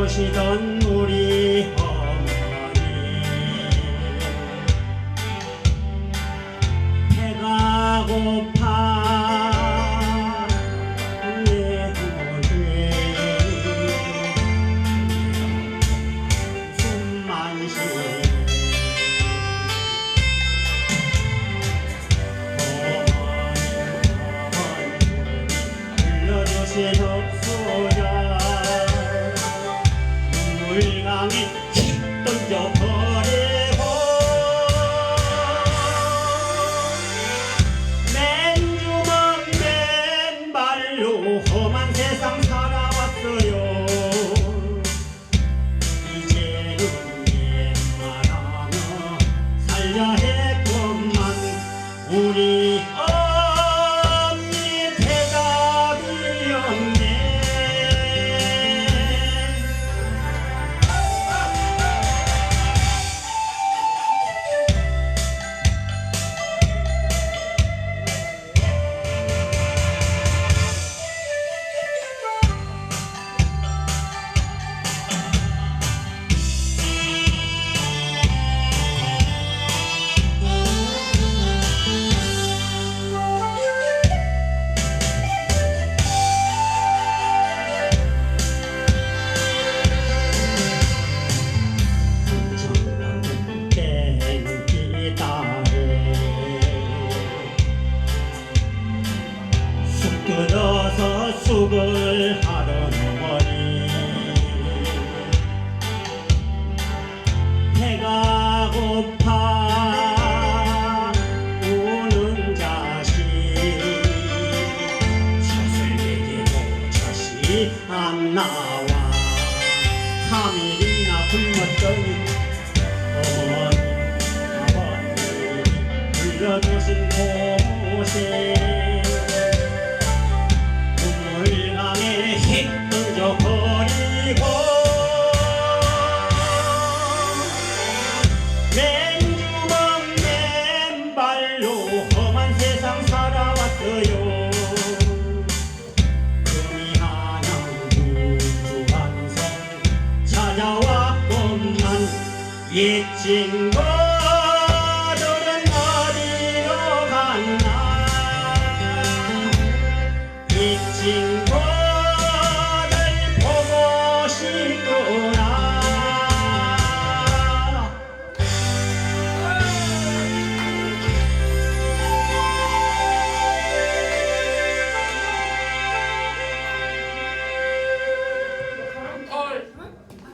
도우시던 우리 어머니 배가 고파 내 혼에 숨만 쉬 Gracias. 물강에 휙 던져버 쑥 들어서 쑥을 하러 넘어니. 배가 고파 우는 자식. 젖을 먹이고 젖이 안 나와. 삼일이나 굶었더니 어머니 아버님 불러주신 곳에 찾아왔건만 이 친구